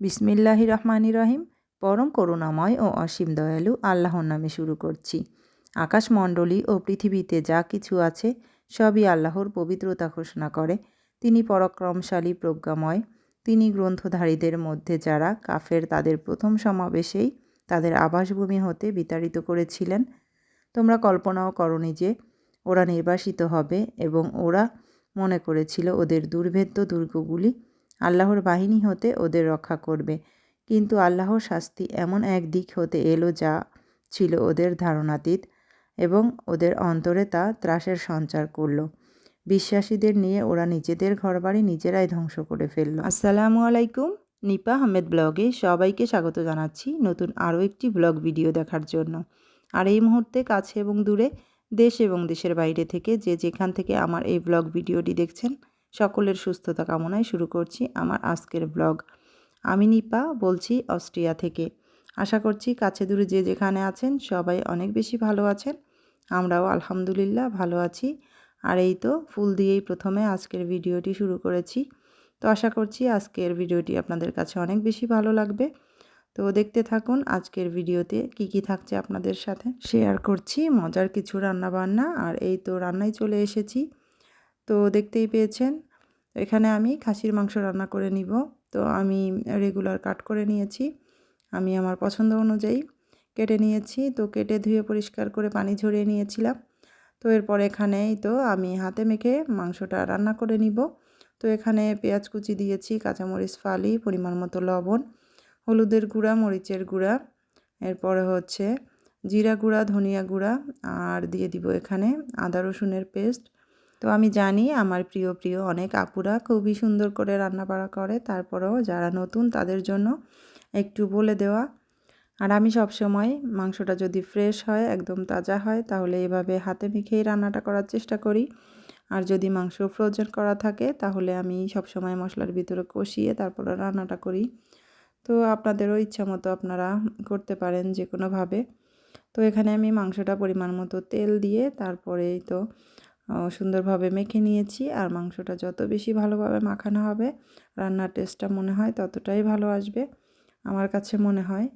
বিসমিল্লাহি রহমানি রহিম। পরম করুণাময় ও অসীম দয়ালু আল্লাহর নামে শুরু করছি। আকাশমণ্ডলী ও পৃথিবীতে যা কিছু আছে, সবই আল্লাহর পবিত্রতা ঘোষণা করে। তিনি পরাক্রমশালী, প্রজ্ঞাময়। তিনি গ্রন্থধারীদের মধ্যে যারা কাফের, তাদের প্রথম সমাবেশেই তাদের আবাসভূমি হতে বিতাড়িত করেছিলেন। তোমরা কল্পনাও করনি যে ওরা নির্বাসিত হবে এবং ওরা মনে করেছিল ওদের দুর্ভেদ্য দুর্গগুলি আল্লাহর বাহিনী হতে ওদের রক্ষা করবে। কিন্তু আল্লাহর শাস্তি এমন এক দিক হতে এলো যা ছিল ওদের ধারণাতীত এবং ওদের অন্তরে তা ত্রাসের সঞ্চার করল। বিশ্বাসীদের নিয়ে ওরা নিজেদের ঘরবাড়ি নিজেরাই ধ্বংস করে ফেলল। আসসালামু আলাইকুম, নিপা আহমেদ ব্লগে সবাইকে স্বাগত জানাচ্ছি নতুন আরও একটি ব্লগ ভিডিও দেখার জন্য। আর এই মুহূর্তে কাছে এবং দূরে, দেশ এবং দেশের বাইরে থেকে যে যেখান থেকে আমার এই ব্লগ ভিডিওটি দেখছেন সকলের সুস্থতা কামনায় শুরু করছি আমার আজকের ব্লগ আমি নিপা বলছি অস্ট্রিয়া থেকে। আশা করছি কাছে দূরে যে যেখানে আছেন সবাই অনেক বেশি ভালো আছেন। আমরাও আলহামদুলিল্লাহ ভালো আছি। আর এই তো ফুল দিয়েই প্রথমে আজকের ভিডিওটি শুরু করেছি। তো আশা করছি আজকের ভিডিওটি আপনাদের কাছে অনেক বেশি ভালো লাগবে। তো দেখতে থাকুন আজকের ভিডিওতে কি কি থাকছে আপনাদের সাথে। শেয়ার করছি, মজার কিছু রান্না বান্না আর এই তো রান্নায় চলে এসেছি। তো দেখতেই পেয়েছেন এখানে আমি খাসির মাংস রান্না করে নিব। তো আমি রেগুলার কাট করে নিয়েছি। আমি আমার পছন্দ অনুযায়ী কেটে নিয়েছি। তো কেটে ধুয়ে পরিষ্কার করে পানি ঝরিয়ে নিয়েছিলাম। তো এরপর এখানেই তো আমি হাতে মেখে মাংসটা রান্না করে নিব। তো এখানে পেঁয়াজ কুচি দিয়েছি, কাঁচামরিচ, ফালি, পরিমাণ মতো লবণ, হলুদের গুঁড়া, মরিচের গুঁড়া, এরপরে হচ্ছে জিরা গুঁড়া, ধনিয়া গুঁড়া, আর দিয়ে দিব এখানে আদা রসুনের পেস্ট তো আমি জানি আমার প্রিয় প্রিয় অনেক আপুরা খুবই সুন্দর করে রান্না বাড়া করে। তারপরেও যারা নতুন তাদের জন্য একটু বলে দেওয়া। আর আমি সবসময় মাংসটা যদি ফ্রেশ হয়, একদম তাজা হয়, তাহলে এভাবে হাতে মেখেই রান্নাটা করার চেষ্টা করি। আর যদি মাংস ফ্রোজেন করা থাকে, তাহলে আমি সবসময় মশলার ভিতরে কষিয়ে তারপরে রান্নাটা করি। তো আপনাদেরও ইচ্ছা মতো আপনারা করতে পারেন যে কোনোভাবে তো এখানে আমি মাংসটা পরিমাণ মতো তেল দিয়ে তারপরেই তো সুন্দরভাবে মেখে নিয়েছি আর মাংসটা যত বেশি ভালোভাবে মাখানো হবে, রান্নার টেস্টটা মনে হয় ততটাই ভালো আসবে আমার কাছে মনে হয়।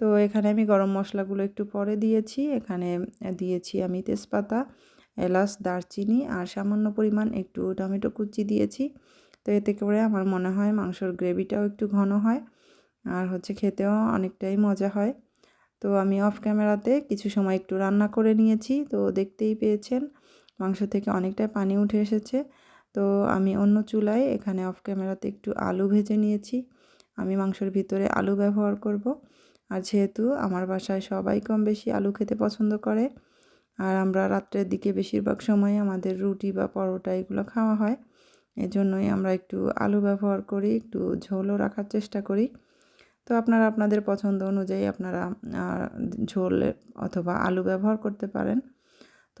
তো এখানে আমি গরম মশলাগুলো একটু পরে দিয়েছি, এখানে দিয়েছি আমি তেজপাতা, এলাচ, দারচিনি আর সামান্য পরিমাণ একটু টমেটো কুচি দিয়েছি। তো এতে করে আমার মনে হয় মাংসর গ্রেভিটাও একটু ঘন হয় আর হচ্ছে খেতেও অনেকটাই মজা হয়। তো আমি অফ ক্যামেরাতে কিছু সময় একটু রান্না করে নিয়েছি, তো দেখতেই পেয়েছেন। মাংস থেকে অনেকটাই পানি উঠে এসেছে। তো আমি অন্য চুলায় এখানে অফ ক্যামেরাতে একটু আলু ভেজে নিয়েছি। আমি মাংসের ভিতরে আলু ব্যবহার করব। আর যেহেতু আমার বাসায় সবাই কম বেশি আলু খেতে পছন্দ করে, আর আমরা রাত্রের দিকে বেশিরভাগ সময় আমাদের রুটি বা পরোটা এগুলো খাওয়া হয়, এজন্যই আমরা একটু আলু ব্যবহার করি, একটু ঝোলও রাখার চেষ্টা করি। তো আপনারা আপনাদের পছন্দ অনুযায়ী আপনারা ঝোল অথবা আলু ব্যবহার করতে পারেন।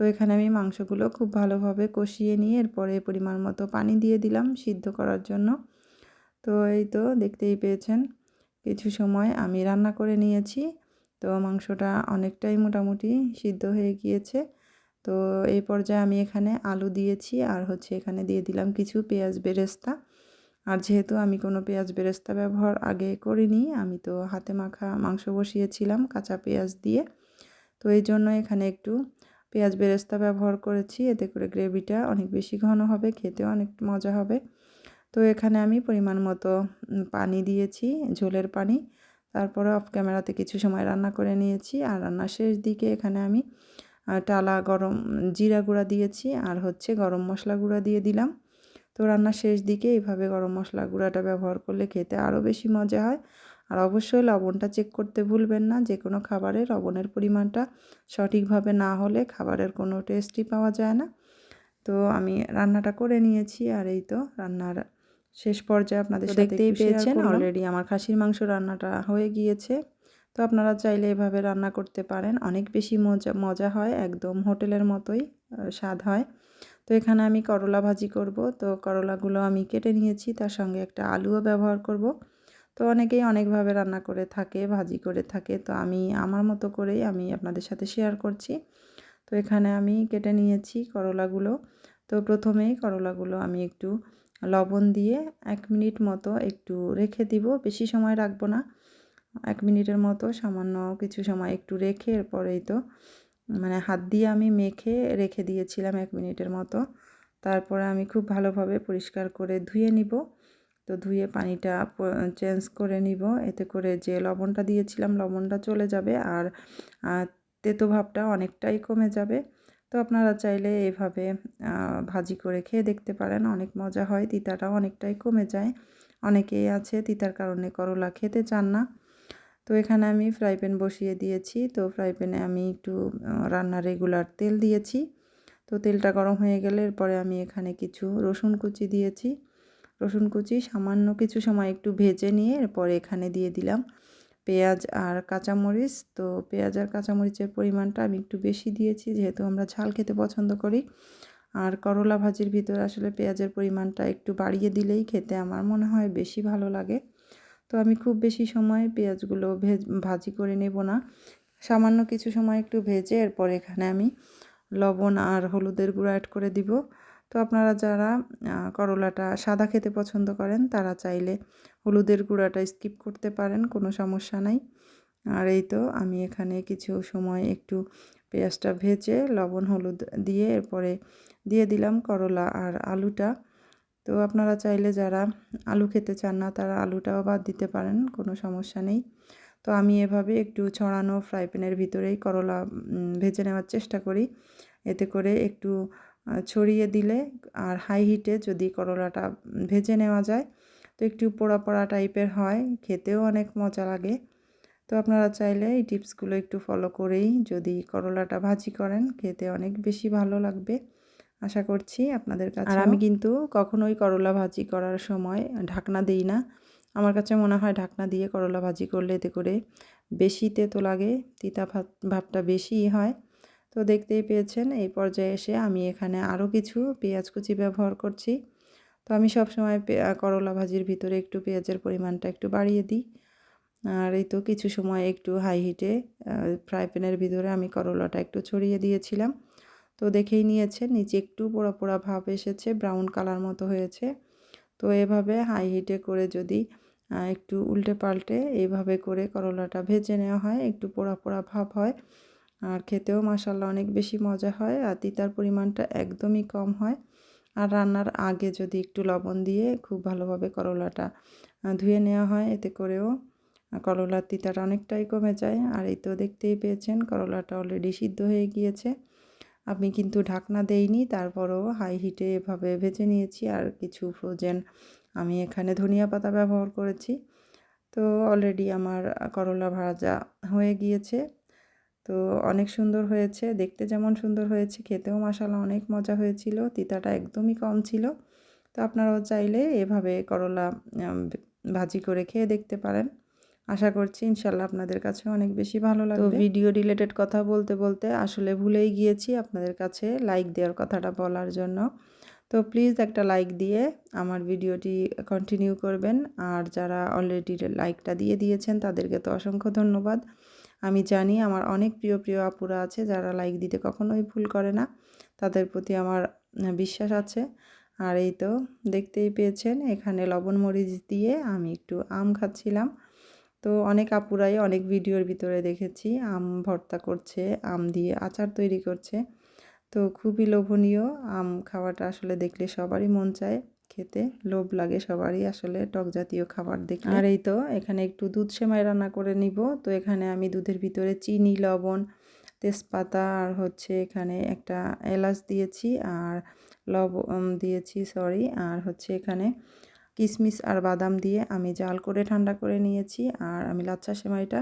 তো এখানে আমি মাংসগুলো খুব ভালোভাবে কষিয়ে নিয়ে এরপরে পরিমাণ মতো পানি দিয়ে দিলাম সিদ্ধ করার জন্য। তো এই তো দেখতেই পেয়েছেন, কিছু সময় আমি রান্না করে নিয়েছি। তো মাংসটা অনেকটাই মোটামুটি সিদ্ধ হয়ে গিয়েছে। তো এই পর্যায়ে আমি এখানে আলু দিয়েছি আর হচ্ছে এখানে দিয়ে দিলাম কিছু পেঁয়াজ বেরেস্তা। আর যেহেতু আমি কোনো পেঁয়াজ বেরেস্তা ব্যবহার আগে করিনি, আমি তো হাতে মাখা মাংস বসিয়েছিলাম কাঁচা পেঁয়াজ দিয়ে। তো এই জন্য এখানে একটু পেঁয়াজ বেরেস্তা ব্যবহার করেছি, এতে করে গ্রেভিটা অনেক বেশি ঘন হবে, খেতেও অনেক মজা হবে। তো এখানে আমি পরিমাণ মতো পানি দিয়েছি, ঝোলের পানি। তারপরে অফ ক্যামেরাতে কিছু সময় রান্না করে নিয়েছি। আর রান্নার শেষ দিকে এখানে আমি টালা গরম, জিরা গুঁড়া দিয়েছি আর হচ্ছে গরম মশলা গুঁড়া দিয়ে দিলাম। তো রান্নার শেষ দিকে এইভাবে গরম মশলা গুঁড়াটা ব্যবহার করলে খেতে আরও বেশি মজা হয়। আর অবশ্যই লবণটা চেক করতে ভুলবেন না যে কোনো খাবারে লবণের পরিমাণটা সঠিকভাবে না হলে খাবারের কোনো টেস্টই পাওয়া যায় না। তো আমি রান্নাটা করে নিয়েছি আর এই তো রান্নার শেষ পর্যায়ে আপনাদের দেখতেই পেয়েছেন অলরেডি আমার খাসির মাংস রান্নাটা হয়ে গিয়েছে। তো আপনারা চাইলে এভাবে রান্না করতে পারেন অনেক বেশি মজা মজা হয় একদম হোটেলের মতোই স্বাদ হয়। তো এখানে আমি করলা ভাজি করব। তো করলাগুলো আমি কেটে নিয়েছি তার সঙ্গে একটা আলুও ব্যবহার করব। তো অনেকেই অনেকভাবে রান্না করে থাকে, ভাজি করে থাকে। তো আমি আমার মতো করেই আমি আপনাদের সাথে শেয়ার করছি। তো এখানে আমি কেটে নিয়েছি করলাগুলো। তো প্রথমেই করলাগুলো আমি একটু লবণ দিয়ে এক মিনিট মতো একটু রেখে দিব। বেশি সময় রাখব না। এক মিনিটের মতো সামান্য কিছু সময় একটু রেখে এরপরেই তো মানে হাত দিয়ে আমি মেখে রেখে দিয়েছিলাম এক মিনিটের মতো। তারপরে আমি খুব ভালোভাবে পরিষ্কার করে ধুয়ে নিব। তো ধুয়ে পানিটা চেঞ্জ করে নিব। এতে করে যে লবণটা দিয়েছিলাম লবণটা চলে যাবে আর তেতো ভাবটা অনেকটাই কমে যাবে। তো আপনারা চাইলে এভাবে ভাজি করে খেয়ে দেখতে পারেন। অনেক মজা হয়, তিতাটাও অনেকটাই কমে যায়। অনেকেই আছে তিতার কারণে করলা খেতে চান না। তো এখানে আমি ফ্রাই প্যান বসিয়ে দিয়েছি। তো ফ্রাই প্যানে আমি একটু রান্নার রেগুলার তেল দিয়েছি। তো তেলটা গরম হয়ে গেলে এরপরে আমি এখানে কিছু রসুন কুচি দিয়েছি। রসুন কুচি, সামান্য কিছু সময় একটু ভেজে নিয়ে এরপরে এখানে দিয়ে দিলাম পেঁয়াজ আর কাঁচামরিচ। তো পেঁয়াজ আর কাঁচামরিচের পরিমাণটা আমি একটু বেশি দিয়েছি, যেহেতু আমরা ঝাল খেতে পছন্দ করি। আর করলা ভাজির ভিতরে আসলে পেঁয়াজের পরিমাণটা একটু বাড়িয়ে দিলেই খেতে আমার মনে হয় বেশি ভালো লাগে। তো আমি খুব বেশি সময় পেঁয়াজগুলো ভেজ, ভাজি করে নেব না। সামান্য কিছু সময় একটু ভেজে এরপর এখানে আমি লবণ আর হলুদের গুঁড়ো অ্যাড করে দিব। তো আপনারা যারা করলাটা সাদা খেতে পছন্দ করেন, তারা চাইলে হলুদের গুঁড়াটা স্কিপ করতে পারেন, কোনো সমস্যা নাই। আর এই তো আমি এখানে কিছু সময় একটু পেঁয়াজটা ভেজে, লবণ, হলুদ দিয়ে এরপরে দিয়ে দিলাম করলা আর আলুটা। তো আপনারা চাইলে যারা আলু খেতে চান না, তারা আলুটাও বাদ দিতে পারেন, কোনো সমস্যা নেই। তো আমি এভাবে একটু ছড়ানো ফ্রাই প্যানের ভিতরেই করলা ভেজে নেওয়ার চেষ্টা করি। এতে করে একটু ছড়িয়ে দিলে আর হাই হিটে যদি করলাটা ভেজে নেওয়া যায় তো একটু পোড়া পোড়া টাইপের হয় খেতেও অনেক মজা লাগে। তো আপনারা চাইলে এই টিপসগুলো একটু ফলো করেই যদি করলাটা ভাজি করেন খেতে অনেক বেশি ভালো লাগবে। আশা করছি আপনাদের কাছে আর আমি কিন্তু কখনোই করলা ভাজি করার সময় ঢাকনা দিই না। আমার কাছে মনে হয় ঢাকনা দিয়ে করলা ভাজি করলে এতে করে বেশি তেতো লাগে তিতা ভাবটা বেশিই হয়। তো দেখতেই পেয়েছেন, এই পর্যায়ে এসে আমি এখানে আরও কিছু পেঁয়াজ কুচি ব্যবহার করছি। তো আমি সব সময় করলা ভাজির ভিতরে একটু পেঁয়াজের পরিমাণটা একটু বাড়িয়ে দিই। আর এই তো কিছু সময় একটু হাই হিটে ফ্রাই প্যানের ভিতরে আমি করলাটা একটু ছড়িয়ে দিয়েছিলাম। তো দেখেই নিয়েছে নিচে একটু পোড়া পোড়া ভাব এসেছে ব্রাউন কালার মতো হয়েছে। তো এভাবে হাই হিটে করে যদি একটু উল্টে পাল্টে এইভাবে করে করলাটা ভেজে নেওয়া হয়, একটু পোড়া পোড়া ভাব হয় আর খেতেও মাসাল্লা অনেক বেশি মজা হয় আর তিতার পরিমাণটা একদমই কম হয়। আর রান্নার আগে যদি একটু লবণ দিয়ে খুব ভালোভাবে করলাটা ধুয়ে নেওয়া হয়, এতে করেও করলার তিতাটা অনেকটাই কমে যায়। আর এই তো দেখতেই পেয়েছেন, করলাটা অলরেডি সিদ্ধ হয়ে গিয়েছে। আমি কিন্তু ঢাকনা দেইনি, তারপরও হাই হিটে এভাবে ভেজে নিয়েছি। আর কিছু ফ্রোজেন আমি এখানে ধনিয়া পাতা ব্যবহার করেছি। তো অলরেডি আমার করলা ভাজা হয়ে গিয়েছে। তো অনেক সুন্দর হয়েছে। দেখতে যেমন সুন্দর হয়েছে খেতেও মশালা অনেক মজা হয়েছিল তিতাটা একদমই কম ছিল। তো আপনারাও চাইলে এভাবে করলা ভাজি করে খেয়ে দেখতে পারেন। আশা করছি ইনশাল্লাহ আপনাদের কাছে অনেক বেশি ভালো লাগবে। ভিডিও রিলেটেড কথা বলতে বলতে আসলে ভুলেই গিয়েছি আপনাদের কাছে লাইক দেওয়ার কথাটা বলার জন্য। তো প্লিজ একটা লাইক দিয়ে আমার ভিডিওটি কন্টিনিউ করবেন। আর যারা অলরেডি লাইকটা দিয়ে দিয়েছেন তাদেরকে তো অসংখ্য ধন্যবাদ। আমি জানি আমার অনেক প্রিয় প্রিয় আপুরা আছে যারা লাইক দিতে কখনোই ভুল করে না। তাদের প্রতি আমার বিশ্বাস আছে। আর এই তো দেখতেই পেয়েছেন, এখানে লবণ মরিচ দিয়ে আমি একটু আম খাচ্ছিলাম। তো অনেক আপুরাই অনেক ভিডিওর ভিতরে দেখেছি, আম ভর্তা করছে, আম দিয়ে আচার তৈরি করছে। তো খুবই লোভনীয়, আম খাওয়াটা আসলে দেখলে সবারই মন চায়। খেতে, লোভ লাগে সবারই আসলে টক জাতীয় খাবার দেখে আর এই তো, এখানে একটু দুধ সেমাই রান্না করে নিব। তো এখানে আমি দুধের ভিতরে চিনি, লবণ, তেজপাতা আর হচ্ছে এখানে একটা এলাচ দিয়েছি আর লব দিয়েছি সরি আর হচ্ছে এখানে কিশমিশ আর বাদাম দিয়ে আমি জাল করে ঠান্ডা করে নিয়েছি আর আমি লাচ্ছা সেমাইটা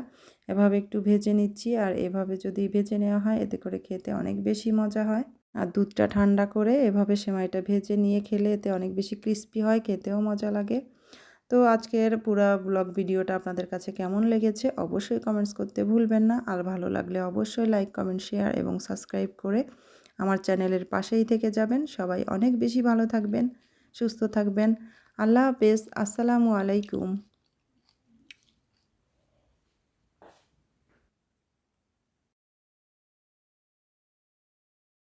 এভাবে একটু ভেজে নিচ্ছি। আর এভাবে যদি ভেজে নেওয়া হয়, এতে করে খেতে অনেক বেশি মজা হয়। আর দুধটা ঠান্ডা করে এভাবে সেমাইটা ভেজে নিয়ে খেলে এতে অনেক বেশি ক্রিস্পি হয়, খেতেও মজা লাগে। তো আজকের পুরো ব্লগ ভিডিওটা আপনাদের কাছে কেমন লেগেছে অবশ্যই কমেন্টস করতে ভুলবেন না। আর ভালো লাগলে অবশ্যই লাইক, কমেন্ট, শেয়ার এবং সাবস্ক্রাইব করে আমার চ্যানেলের পাশেই থেকে যাবেন। সবাই অনেক বেশি ভালো থাকবেন, সুস্থ থাকবেন। আল্লাহ হাফেজ। আসসালামু আলাইকুম।